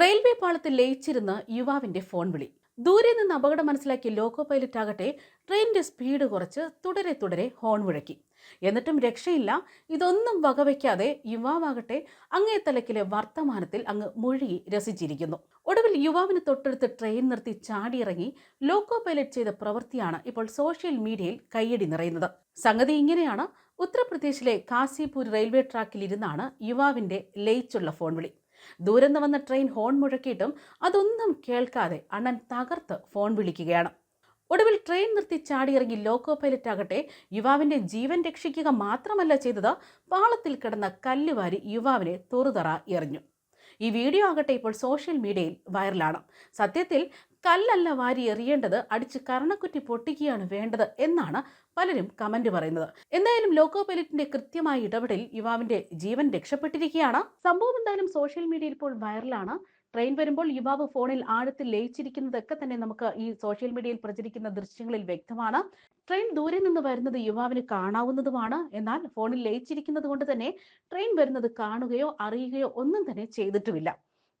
Railway പാളത്തിൽ ലയിച്ചിരുന്ന യുവാവിന്റെ phone വിളി. ദൂരെ നിന്ന് അപകടം മനസ്സിലാക്കിയ ലോക്കോ പൈലറ്റ് ആകട്ടെ ട്രെയിനിന്റെ സ്പീഡ് കുറച്ച് തുടരെ തുടരെ ഹോൺ മുഴക്കി എന്നിട്ടും രക്ഷയില്ല. ഇതൊന്നും വകവയ്ക്കാതെ യുവാവാകട്ടെ അങ്ങേ തലക്കിലെ വർത്തമാനത്തിൽ അങ്ങ് മുഴുകി രസിച്ചിരിക്കുന്നു. ഒടുവിൽ യുവാവിന് തൊട്ടടുത്ത് ട്രെയിൻ നിർത്തി ചാടിയിറങ്ങി ലോക്കോ പൈലറ്റ് ചെയ്ത പ്രവൃത്തിയാണ് ഇപ്പോൾ സോഷ്യൽ മീഡിയയിൽ കയ്യടി നിറയുന്നത്. സംഗതി ഇങ്ങനെയാണ്. ഉത്തർപ്രദേശിലെ കാസിപൂർ റെയിൽവേ ട്രാക്കിൽ ഇരുന്നാണ് യുവാവിന്റെ ലയിച്ചുള്ള ഫോൺ വിളി. ദൂരെന്ന് വന്ന ട്രെയിൻ ഹോൺ മുഴക്കിയിട്ടും അതൊന്നും കേൾക്കാതെ അണ്ണൻ തകർത്ത് ഫോൺ വിളിക്കുകയാണ്. ഒടുവിൽ ട്രെയിൻ നിർത്തി ചാടിയിറങ്ങി ലോക്കോ പൈലറ്റ് ആകട്ടെ യുവാവിന്റെ ജീവൻ രക്ഷിക്കുക മാത്രമല്ല ചെയ്തത് പാളത്തിൽ കിടന്ന കല്ലുവാരി യുവാവിനെ തുറുതറ എറിഞ്ഞു. ഈ വീഡിയോ ആകട്ടെ ഇപ്പോൾ സോഷ്യൽ മീഡിയയിൽ വൈറലാണ് സത്യത്തിൽ കല്ലല്ല വാരി എറിയേണ്ടത് അടിച്ച് കരണക്കുറ്റി പൊട്ടിക്കുകയാണ് വേണ്ടത് എന്നാണ് പലരും കമന്റ് പറയുന്നത്. എന്തായാലും ലോക്കോ പൈലറ്റിന്റെ കൃത്യമായ ഇടപെടൽ യുവാവിന്റെ ജീവൻ രക്ഷപ്പെട്ടിരിക്കുകയാണ്. സംഭവം എന്തായാലും സോഷ്യൽ മീഡിയയിൽ ഇപ്പോൾ വൈറലാണ്. ട്രെയിൻ വരുമ്പോൾ യുവാവ് ഫോണിൽ ആഴത്തിൽ ലയിച്ചിരിക്കുന്നതൊക്കെ തന്നെ നമുക്ക് ഈ സോഷ്യൽ മീഡിയയിൽ പ്രചരിക്കുന്ന ദൃശ്യങ്ങളിൽ വ്യക്തമാണ്. ട്രെയിൻ ദൂരെ നിന്ന് വരുന്നത് യുവാവിന് കാണാവുന്നതുമാണ്. എന്നാൽ ഫോണിൽ ലയിച്ചിരിക്കുന്നത് കൊണ്ട് തന്നെ ട്രെയിൻ വരുന്നത് കാണുകയോ അറിയുകയോ ഒന്നും തന്നെ ചെയ്തിട്ടുമില്ല.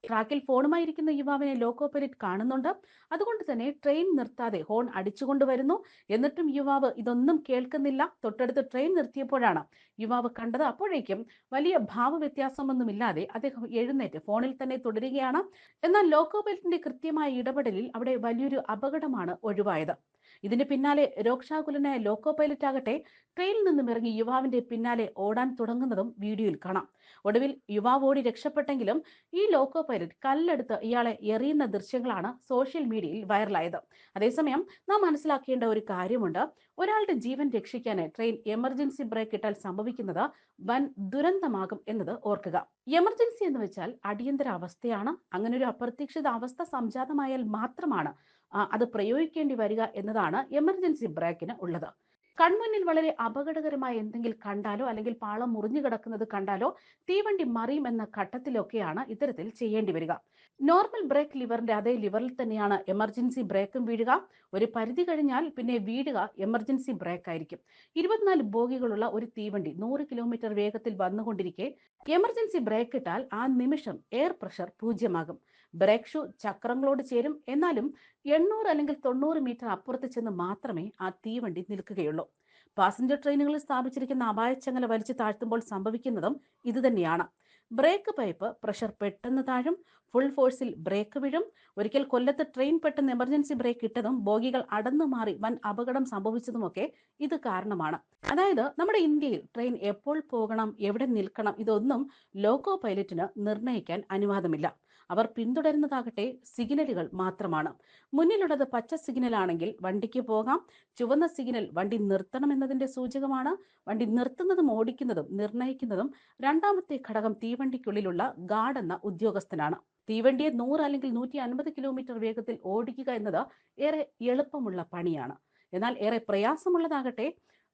ട്രാക്കിൽ ഫോണുമായി ഇരിക്കുന്ന യുവാവിനെ ലോക്കോ പൈലറ്റ് കാണുന്നുണ്ട്. അതുകൊണ്ട് തന്നെ ട്രെയിൻ നിർത്താതെ ഹോൺ അടിച്ചുകൊണ്ട് വരുന്നു എന്നിട്ടും യുവാവ് ഇതൊന്നും കേൾക്കുന്നില്ല. തൊട്ടടുത്ത് ട്രെയിൻ നിർത്തിയപ്പോഴാണ് യുവാവ് കണ്ടത്. അപ്പോഴേക്കും വലിയ ഭാവവ്യത്യാസമൊന്നുമില്ലാതെ അദ്ദേഹം എഴുന്നേറ്റ് ഫോണിൽ തന്നെ തുടരുകയാണ്. എന്നാൽ ലോക്കോ പൈലറ്റിന്റെ കൃത്യമായ ഇടപെടലിൽ അവിടെ വലിയൊരു അപകടമാണ് ഒഴിവായത്. ഇതിന് പിന്നാലെ രോക്ഷാകുലനായ ലോക്കോ പൈലറ്റ് ആകട്ടെ ട്രെയിനിൽ നിന്നും ഇറങ്ങി യുവാവിന്റെ പിന്നാലെ ഓടാൻ തുടങ്ങുന്നതും വീഡിയോയിൽ കാണാം. ഒടുവിൽ യുവാവ് ഓടി രക്ഷപ്പെട്ടെങ്കിലും ഈ ലോക്കോ പൈലറ്റ് കല്ലെടുത്ത് ഇയാളെ എറിയുന്ന ദൃശ്യങ്ങളാണ് സോഷ്യൽ മീഡിയയിൽ വൈറലായത്. അതേസമയം നാം മനസ്സിലാക്കേണ്ട ഒരു കാര്യമുണ്ട്. ഒരാളുടെ ജീവൻ രക്ഷിക്കാൻ ട്രെയിൻ എമർജൻസി ബ്രേക്ക് ഇട്ടാൽ സംഭവിക്കുന്നത് വൻ ദുരന്തമാകും എന്നത് ഓർക്കുക. എമർജൻസി എന്ന് വെച്ചാൽ അടിയന്തര അവസ്ഥയാണ്. അങ്ങനെ ഒരു അപ്രതീക്ഷിത അവസ്ഥ സംജാതമായാൽ മാത്രമാണ് അത് പ്രയോഗിക്കേണ്ടി വരിക എന്നതാണ് എമർജൻസി ബ്രേക്കിന് ഉള്ളത്. കൺമുന്നിൽ വളരെ അപകടകരമായ എന്തെങ്കിലും കണ്ടാലോ അല്ലെങ്കിൽ പാളം മുറിഞ്ഞു കിടക്കുന്നത് കണ്ടാലോ തീവണ്ടി മറിയും എന്ന ഘട്ടത്തിലൊക്കെയാണ് ഇത്തരത്തിൽ ചെയ്യേണ്ടി വരിക. നോർമൽ ബ്രേക്ക് ലിവറിന്റെ അതേ ലിവറിൽ തന്നെയാണ് എമർജൻസി ബ്രേക്കും വീഴുക. ഒരു പരിധി കഴിഞ്ഞാൽ പിന്നെ വീഴുക എമർജൻസി ബ്രേക്ക് ആയിരിക്കും ഇരുപത്തിനാല് ബോഗികളുള്ള ഒരു തീവണ്ടി നൂറ് കിലോമീറ്റർ വേഗത്തിൽ വന്നുകൊണ്ടിരിക്കെ എമർജൻസി ബ്രേക്ക് ഇട്ടാൽ ആ നിമിഷം എയർ പ്രഷർ പൂജ്യമാകും. ബ്രേക്ക് ചക്രങ്ങളോട് ചേരും. എന്നാലും എണ്ണൂറ് അല്ലെങ്കിൽ തൊണ്ണൂറ് മീറ്റർ അപ്പുറത്ത് ചെന്ന് മാത്രമേ ആ തീവണ്ടി നിൽക്കുകയുള്ളൂ. പാസഞ്ചർ ട്രെയിനുകളിൽ സ്ഥാപിച്ചിരിക്കുന്ന അപായച്ചങ്ങല വലിച്ചു താഴ്ത്തുമ്പോൾ സംഭവിക്കുന്നതും ഇതുതന്നെയാണ് ബ്രേക്ക് പൈപ്പ് പ്രഷർ പെട്ടെന്ന് താഴും. ഫുൾ ഫോഴ്സിൽ ബ്രേക്ക് വീഴും. ഒരിക്കൽ കൊല്ലത്ത് ട്രെയിൻ പെട്ടെന്ന് എമർജൻസി ബ്രേക്ക് ഇട്ടതും ബോഗികൾ അടന്നു മാറി വൻ അപകടം സംഭവിച്ചതുമൊക്കെ ഇത് കാരണമാണ്. അതായത് നമ്മുടെ ഇന്ത്യയിൽ ട്രെയിൻ എപ്പോൾ പോകണം എവിടെ നിൽക്കണം ഇതൊന്നും ലോക്കോ പൈലറ്റിന് നിർണയിക്കാൻ അനുവാദമില്ല. അവർ പിന്തുടരുന്നതാകട്ടെ സിഗ്നലുകൾ മാത്രമാണ്. മുന്നിലുള്ളത് പച്ച സിഗ്നൽ ആണെങ്കിൽ വണ്ടിക്ക് പോകാം. ചുവന്ന സിഗ്നൽ വണ്ടി നിർത്തണം എന്നതിന്റെ സൂചകമാണ്. വണ്ടി നിർത്തുന്നതും ഓടിക്കുന്നതും നിർണയിക്കുന്നതും രണ്ടാമത്തെ ഘടകം തീവണ്ടിക്കുള്ളിലുള്ള ഗാർഡ് എന്ന ഉദ്യോഗസ്ഥനാണ്. തീവണ്ടിയെ നൂറ് അല്ലെങ്കിൽ നൂറ്റി അൻപത് കിലോമീറ്റർ വേഗത്തിൽ ഓടിക്കുക എന്നത് ഏറെ എളുപ്പമുള്ള പണിയാണ്. എന്നാൽ ഏറെ പ്രയാസമുള്ളതാകട്ടെ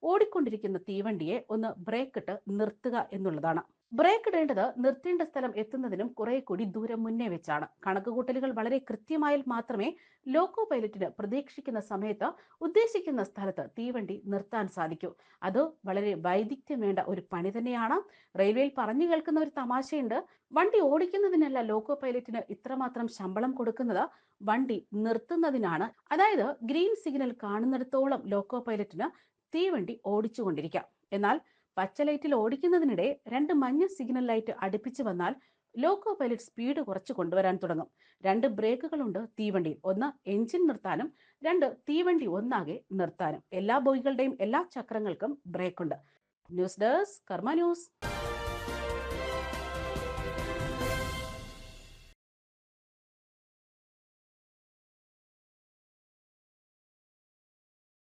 ഓടിക്കൊണ്ടിരിക്കുന്ന തീവണ്ടിയെ ഒന്ന് ബ്രേക്കിട്ട് നിർത്തുക എന്നുള്ളതാണ്. ബ്രേക്ക് ഇടേണ്ടത് നിർത്തേണ്ട സ്ഥലം എത്തുന്നതിനും കുറെ കൂടി ദൂരം മുന്നേ വെച്ചാണ്. കണക്കുകൂട്ടലുകൾ വളരെ കൃത്യമായാൽ മാത്രമേ ലോക്കോ പൈലറ്റിന് പ്രതീക്ഷിക്കുന്ന സമയത്ത് ഉദ്ദേശിക്കുന്ന സ്ഥലത്ത് തീവണ്ടി നിർത്താൻ സാധിക്കൂ. അത് വളരെ വൈദഗ്ധ്യം വേണ്ട ഒരു പണി തന്നെയാണ്. റെയിൽവേയിൽ പറഞ്ഞു കേൾക്കുന്ന ഒരു തമാശയുണ്ട്. വണ്ടി ഓടിക്കുന്നതിനല്ല ലോക്കോ പൈലറ്റിന് ഇത്രമാത്രം ശമ്പളം കൊടുക്കുന്നത്. വണ്ടി നിർത്തുന്നതിനാണ്. അതായത് ഗ്രീൻ സിഗ്നൽ കാണുന്നിടത്തോളം ലോക്കോ പൈലറ്റിന് തീവണ്ടി ഓടിച്ചുകൊണ്ടിരിക്കാം. എന്നാൽ പച്ച ലൈറ്റിൽ ഓടിക്കുന്നതിനിടെ രണ്ട് മഞ്ഞ സിഗ്നൽ ലൈറ്റ് അടുപ്പിച്ചു വന്നാൽ ലോക്കോ പൈലറ്റ് സ്പീഡ് കുറച്ച് കൊണ്ടുവരാൻ തുടങ്ങും. രണ്ട് ബ്രേക്കുകളുണ്ട് തീവണ്ടിയിൽ ഒന്ന് എഞ്ചിൻ നിർത്താനും രണ്ട് തീവണ്ടി ഒന്നാകെ നിർത്താനും. എല്ലാ ബോയികളുടെയും എല്ലാ ചക്രങ്ങൾക്കും ബ്രേക്ക് ഉണ്ട് ന്യൂസ് ഡെസ്ക് കർമ്മ ന്യൂസ്.